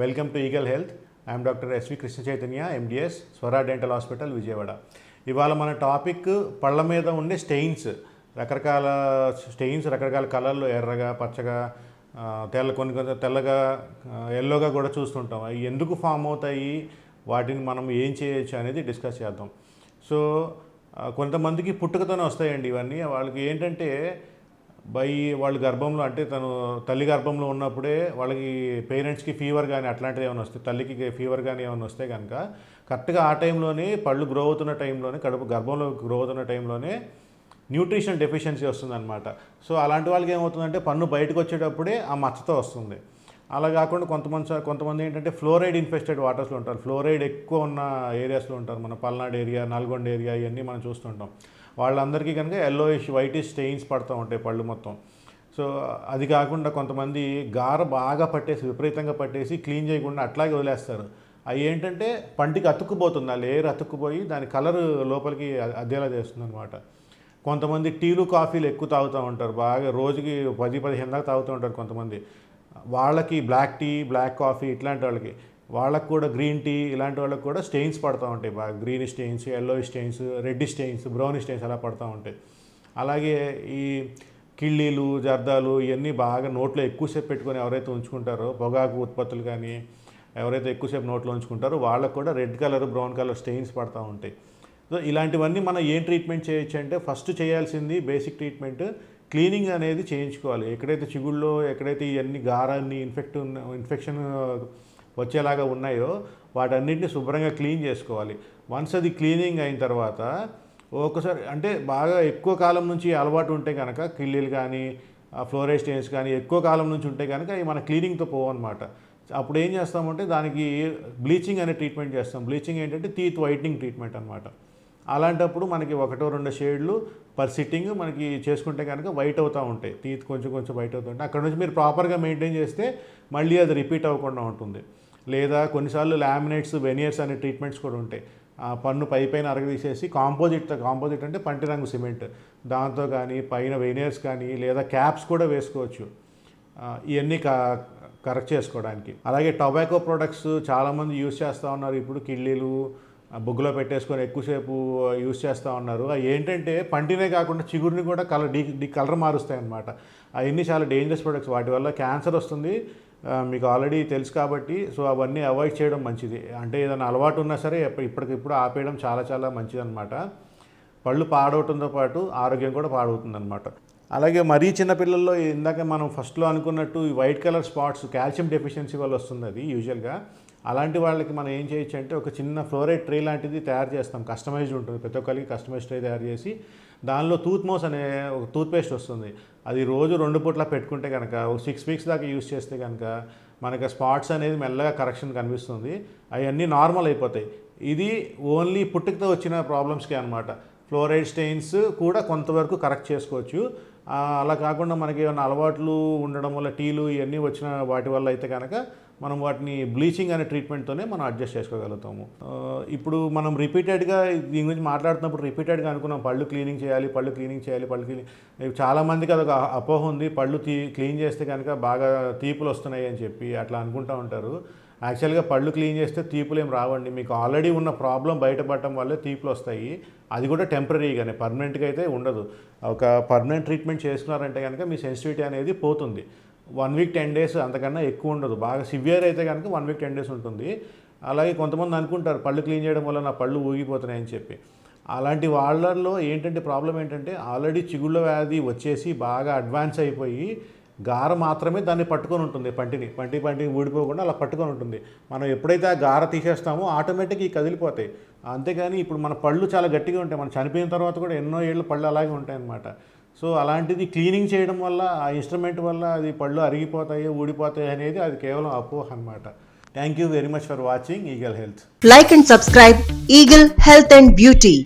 Welcome to Eagle Health. I'm doctor S V Krishna Chaitanya MDS Swara Dental Hospital Vijayawada. ఇవాళ మన topic పళ్ళ మీద ఉండే stains. రకరకాల స్టెయిన్స్ రకరకాల కలర్లు ఎర్రగా పచ్చగా తెల్ల కొన్ని కొన్ని తెల్లగా ఎల్లోగా కూడా చూస్తుంటాం. అవి ఎందుకు ఫామ్ అవుతాయి? వాటిని మనం ఏం చేయొచ్చు అనేది డిస్కస్ చేద్దాం. సో కొంతమందికి పుట్టుకతోనే వస్తాయండి ఇవన్నీ. వాళ్ళకి ఏంటంటే బై వాళ్ళ గర్భంలో అంటే తను తల్లి గర్భంలో ఉన్నప్పుడే వాళ్ళకి పేరెంట్స్కి ఫీవర్ కానీ అట్లాంటిది ఏమైనా వస్తే తల్లికి ఫీవర్ కానీ ఏమైనా వస్తే కనుక కరెక్ట్గా ఆ టైంలోనే పళ్ళు గ్రో అవుతున్న టైంలోనే కడుపు గర్భంలో గ్రో అవుతున్న టైంలోనే న్యూట్రిషన్ డెఫిషియన్సీ వస్తుందన్నమాట. సో అలాంటి వాళ్ళకి ఏమవుతుందంటే పన్ను బయటకు వచ్చేటప్పుడే ఆ మచ్చతో వస్తుంది. అలా కాకుండా కొంతమంది కొంతమంది ఏంటంటే ఫ్లోరైడ్ ఇన్ఫెస్టెడ్ వాటర్స్లో ఉంటారు. ఫ్లోరైడ్ ఎక్కువ ఉన్న ఏరియాస్లో ఉంటారు. మన పల్నాడు ఏరియా నల్గొండ ఏరియా ఇవన్నీ మనం చూస్తుంటాం. వాళ్ళందరికీ కనుక ఎల్లోయిష్ వైటిష్ స్టెయిన్స్ పడుతూ ఉంటాయి పళ్ళు మొత్తం. సో అది కాకుండా కొంతమంది గార బాగా పట్టేసి విపరీతంగా పట్టేసి క్లీన్ చేయకుండా అట్లాగే వదిలేస్తారు. అవి ఏంటంటే పంటికి అతుక్కుపోతుంది. ఆ లేయర్ అతుక్కుపోయి దాని కలర్ లోపలికి అద్దెలా చేస్తుంది అనమాట కొంతమంది టీలు కాఫీలు ఎక్కువ తాగుతూ ఉంటారు. బాగా రోజుకి పది పదిహేను దాకా తాగుతూ ఉంటారు కొంతమంది. వాళ్ళకి బ్లాక్ టీ బ్లాక్ కాఫీ ఇట్లాంటి వాళ్ళకి. వాళ్ళకి కూడా గ్రీన్ టీ ఇలాంటి వాళ్ళకి కూడా స్టెయిన్స్ పడుతూ ఉంటాయి. బాగా green stains yellow stains red stains brown stains అలా పడుతూ ఉంటాయి. అలాగే ఈ కిళ్ళీలు జర్దాలు ఇవన్నీ బాగా నోట్లో ఎక్కువసేపు పెట్టుకొని ఎవరైతే ఉంచుకుంటారో పొగాకు ఉత్పత్తులు కానీ ఎవరైతే ఎక్కువసేపు నోట్లో ఉంచుకుంటారో వాళ్ళకు కూడా red colour brown colour stains పడుతూ ఉంటాయి. సో ఇలాంటివన్నీ మనం ఏం ట్రీట్మెంట్ చేయొచ్చు అంటే ఫస్ట్ చేయాల్సింది బేసిక్ ట్రీట్మెంట్ క్లీనింగ్ అనేది చేయించుకోవాలి. ఎక్కడైతే చిగుళ్ళో ఎక్కడైతే ఇవన్నీ గారాన్ని ఇన్ఫెక్ట్ ఉన్న ఇన్ఫెక్షన్ వచ్చేలాగా ఉన్నాయో వాటన్నిటిని శుభ్రంగా క్లీన్ చేసుకోవాలి. వన్స్ అది క్లీనింగ్ అయిన తర్వాత ఒకసారి అంటే బాగా ఎక్కువ కాలం నుంచి అలవాటు ఉంటే కనుక కిళ్ళీలు కానీ ఫ్లోరైడ్ స్టేన్స్ కానీ ఎక్కువ కాలం నుంచి ఉంటే కనుక అవి మన క్లీనింగ్తో పోవన్నమాట. అప్పుడు ఏం చేస్తామంటే దానికి బ్లీచింగ్ అనే ట్రీట్మెంట్ చేస్తాం. బ్లీచింగ్ ఏంటంటే టీత్ వైట్నింగ్ ట్రీట్మెంట్ అనమాట అలాంటప్పుడు మనకి ఒకటో రెండు షేడ్లు పర్ సిట్టింగ్ మనకి చేసుకుంటే కనుక వైట్ అవుతూ ఉంటాయి. టీత్ కొంచెం కొంచెం వైట్ అవుతూ ఉంటాయి. అక్కడ నుంచి మీరు ప్రాపర్గా మెయింటైన్ చేస్తే మళ్ళీ అది రిపీట్ అవ్వకుండా ఉంటుంది. లేదా కొన్నిసార్లు లామినేట్స్ వెనియర్స్ అనే ట్రీట్మెంట్స్ కూడా ఉంటాయి. ఆ పన్ను పై పైన అరగదీసేసి కాంపోజిట్ కాంపోజిట్ అంటే పంటి రంగు సిమెంట్. దాంతో కానీ పైన వెనియర్స్ కానీ లేదా క్యాప్స్ కూడా వేసుకోవచ్చు. ఇవన్నీ క కరెక్ట్ చేసుకోవడానికి. అలాగే టొబాకో ప్రొడక్ట్స్ చాలామంది యూజ్ చేస్తూ ఉన్నారు. ఇప్పుడు కిళ్ళీలు బొగ్గులో పెట్టేసుకొని ఎక్కువసేపు యూస్ చేస్తూ ఉన్నారు. అవి ఏంటంటే పంటినే కాకుండా చిగురిని కూడా కలర్ డీ డీ కలర్ మారుస్తాయి అన్నమాట అవన్నీ చాలా డేంజరస్ ప్రొడక్ట్స్ వాటి వల్ల క్యాన్సర్ వస్తుంది. మీకు ఆల్రెడీ తెలుసు కాబట్టి సో అవన్నీ అవాయిడ్ చేయడం మంచిది. అంటే ఏదైనా అలవాటు ఉన్నా సరే ఎప్ప- ఇప్పటికిప్పుడు ఆపేయడం చాలా చాలా మంచిది అనమాట పళ్ళు పాడవటంతో పాటు ఆరోగ్యం కూడా పాడవుతుంది అనమాట అలాగే మరీ చిన్నపిల్లల్లో ఇందాక మనం ఫస్ట్లో అనుకున్నట్టు ఈ white colour spots calcium deficiency వల్ల వస్తుంది అది యూజువల్గా అలాంటి వాళ్ళకి మనం ఏం చేయొచ్చు అంటే ఒక చిన్న ఫ్లోరైడ్ ట్రే లాంటిది తయారు చేస్తాం. కస్టమైజ్డ్ ఉంటుంది. ప్రతి ఒక్కరికి కస్టమైజ్ ట్రే తయారు చేసి దానిలో టూత్ మోస్ అనే ఒక టూత్పేస్ట్ వస్తుంది. అది రోజు రెండు పూట్ల పెట్టుకుంటే కనుక ఒక సిక్స్ వీక్స్ దాకా యూస్ చేస్తే కనుక మనకి స్పాట్స్ అనేది మెల్లగా కరెక్షన్ కనిపిస్తుంది. అవన్నీ నార్మల్ అయిపోతాయి. ఇది ఓన్లీ పుట్టుకతో వచ్చిన ప్రాబ్లమ్స్కి అనమాట ఫ్లోరైడ్ స్టెయిన్స్ కూడా కొంతవరకు కరెక్ట్ చేసుకోవచ్చు. అలా కాకుండా మనకి ఏమైనా అలవాట్లు ఉండడం వల్ల టీలు ఇవన్నీ వచ్చిన వాటి వల్ల అయితే కనుక మనం వాటిని బ్లీచింగ్ అనే ట్రీట్మెంట్తోనే మనం అడ్జస్ట్ చేసుకోగలుగుతాము. ఇప్పుడు మనం రిపీటెడ్గా దీని గురించి మాట్లాడుతున్నప్పుడు రిపీటెడ్గా అనుకున్నాం పళ్ళు క్లీనింగ్ చేయాలి పళ్ళు క్లీనింగ్ చేయాలి పళ్ళు క్లీనింగ్ చాలామందికి అదొక అపోహ ఉంది. పళ్ళు తీ క్లీన్ చేస్తే కనుక బాగా తీపులు వస్తున్నాయి అని చెప్పి అట్లా అనుకుంటూ ఉంటారు. యాక్చువల్గా పళ్ళు క్లీన్ చేస్తే తీపులు ఏం రావండి. మీకు ఆల్రెడీ ఉన్న ప్రాబ్లం బయటపడటం వల్లే తీపులు వస్తాయి. అది కూడా టెంపరీగానే పర్మనెంట్గా అయితే ఉండదు. ఒక పర్మనెంట్ ట్రీట్మెంట్ చేసుకున్నారంటే కనుక మీ సెన్సిటివిటీ అనేది పోతుంది. వన్ వీక్ టెన్ డేస్ అంతకన్నా ఎక్కువ ఉండదు. బాగా సివియర్ అయితే కనుక వన్ వీక్ టెన్ డేస్ ఉంటుంది. అలాగే కొంతమంది అనుకుంటారు పళ్ళు క్లీన్ చేయడం వల్ల నా పళ్ళు ఊగిపోతున్నాయని చెప్పి. అలాంటి వాళ్ళల్లో ఏంటంటే ప్రాబ్లం ఏంటంటే ఆల్రెడీ చిగుళ్ళ వ్యాధి వచ్చేసి బాగా అడ్వాన్స్ అయిపోయి గార మాత్రమే దాన్ని పట్టుకొని ఉంటుంది పంటిని. పంటి పంటిని ఊడిపోకుండా అలా పట్టుకొని ఉంటుంది. మనం ఎప్పుడైతే ఆ గార తీసేస్తామో ఆటోమేటిక్ ఈ కదిలిపోతాయి. అంతేగాని ఇప్పుడు మన పళ్ళు చాలా గట్టిగా ఉంటాయి. మనం చనిపోయిన తర్వాత కూడా ఎన్నో ఏళ్ళు పళ్ళు అలాగే ఉంటాయి అన్నమాట సో అలాంటిది క్లీనింగ్ చేయడం వల్ల ఆ ఇన్స్ట్రుమెంట్ వల్ల అది పళ్ళు అరిగిపోతాయి ఊడిపోతాయి అనేది అది కేవలం అపోహ అనమాట thank you very much for watching Eagle Health like and subscribe Eagle Health and beauty